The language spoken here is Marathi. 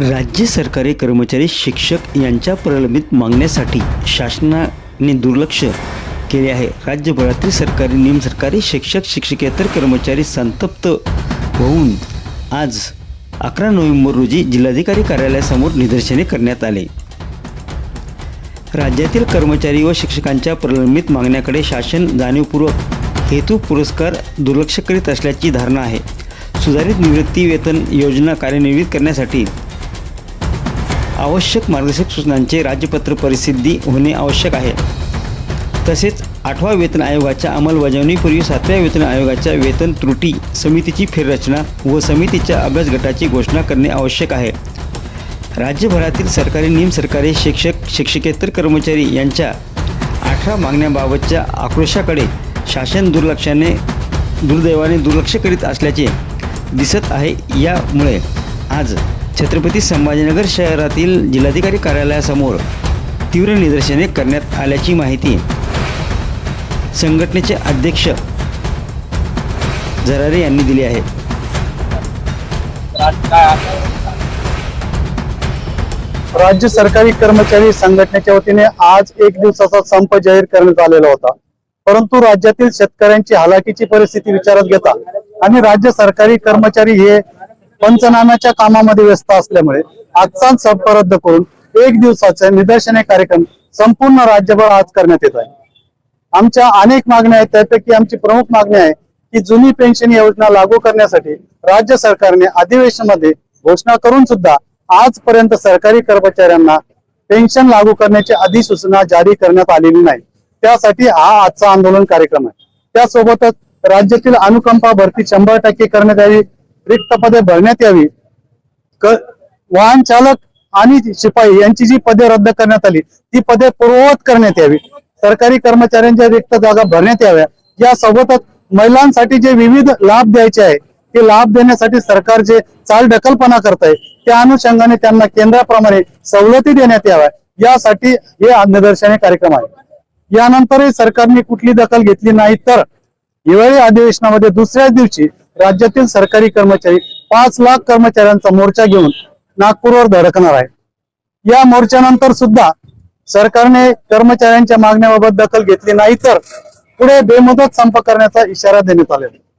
राज्य सरकारी कर्मचारी शिक्षक यांच्या प्रलंबित मागण्यासाठी शासनाने दुर्लक्ष केले आहे. राज्यभरातील सरकारी निमसरकारी शिक्षक शिक्षकेतर कर्मचारी संतप्त होऊन आज अकरा नोव्हेंबर रोजी जिल्हाधिकारी कार्यालयासमोर निदर्शने करण्यात आले. राज्यातील कर्मचारी व शिक्षकांच्या प्रलंबित मागण्याकडे शासन जाणीवपूर्वक हेतू पुरस्कार दुर्लक्ष करीत असल्याची धारणा आहे. सुधारित निवृत्ती वेतन योजना कार्यान्वित करण्यासाठी आवश्यक मार्गदर्शक सूचनांचे राज्यपत्र परिसिद्धी होणे आवश्यक आहे. तसेच आठवा वेतन आयोगाच्या अंमलबजावणीपूर्वी सातव्या वेतन आयोगाच्या वेतन त्रुटी समितीची फेररचना व समितीच्या अभ्यास गटाची घोषणा करणे आवश्यक आहे. राज्यभरातील सरकारी निमसरकारी शिक्षक शिक्षकेतर कर्मचारी यांच्या अठरा मागण्याबाबतच्या आक्रोशाकडे शासन दुर्लक्षाने दुर्दैवाने दुर्लक्ष करीत असल्याचे दिसत आहे. यामुळे आज छत्रपती संभाजीनगर शहरातील जिल्हाधिकारी कार्यालयासमोर तीव्र निदर्शने करण्यात आल्याची माहिती संघटनेचे अध्यक्ष झरारे यांनी दिली आहे. राज्य सरकारी कर्मचारी संघटनेच्या वतीने आज एक दिवसाचा संप जाहीर करण्यात आलेला होता. परंतु राज्यातील शेतकऱ्यांची हालाकीची परिस्थिती विचारात घेता आणि राज्य सरकारी कर्मचारी हे पंचनाम्याच्या कामामध्ये व्यस्त असल्यामुळे आजचा संप रद्द करून एक दिवसाचे निदर्शने कार्यक्रम संपूर्ण राज्यभर आज करण्यात येत आहे. आमच्या अनेक मागण्या आहेत त्यापैकी आमची प्रमुख मागणी आहे की जुनी पेन्शन योजना लागू करण्यासाठी राज्य सरकारने अधिवेशनामध्ये घोषणा करून सुद्धा आजपर्यंत सरकारी कर्मचाऱ्यांना पेन्शन लागू करण्याची अधिसूचना जारी करण्यात आलेली नाही. त्यासाठी हा आजचा आंदोलन कार्यक्रम आहे. त्यासोबतच राज्यातील अनुकंपा भरती शंभर टक्के करण्यात यावी रिक्त पदे भरण्यात यावी. वाहन चालक आणि शिपाई यांची जी पदे रद्द करण्यात आली ती पदे पूर्ववत करण्यात यावी. सरकारी कर्मचाऱ्यांच्या रिक्त जागा भरण्यात याव्या. यासोबतच महिलांसाठी जे विविध लाभ द्यायचे आहे ते लाभ देण्यासाठी सरकार जे चाल ढकलपणा करत आहे त्या अनुषंगाने त्यांना केंद्राप्रमाणे सवलती देण्यात याव्या. यासाठी हे निदर्शने कार्यक्रम आहे. यानंतरही सरकारने कुठली दखल घेतली नाही तर हिवाळी अधिवेशनामध्ये दुसऱ्याच दिवशी राज्यातील सरकारी कर्मचारी पाच लाख कर्मचाऱ्यांचा मोर्चा घेऊन नागपूरवर धडकणार आहे या मोर्चानंतर सुद्धा सरकारने कर्मचाऱ्यांच्या मागण्याबाबत दखल घेतली नाही तर पुढे बेमुदत संप करण्याचा इशारा देण्यात आलेला आहे.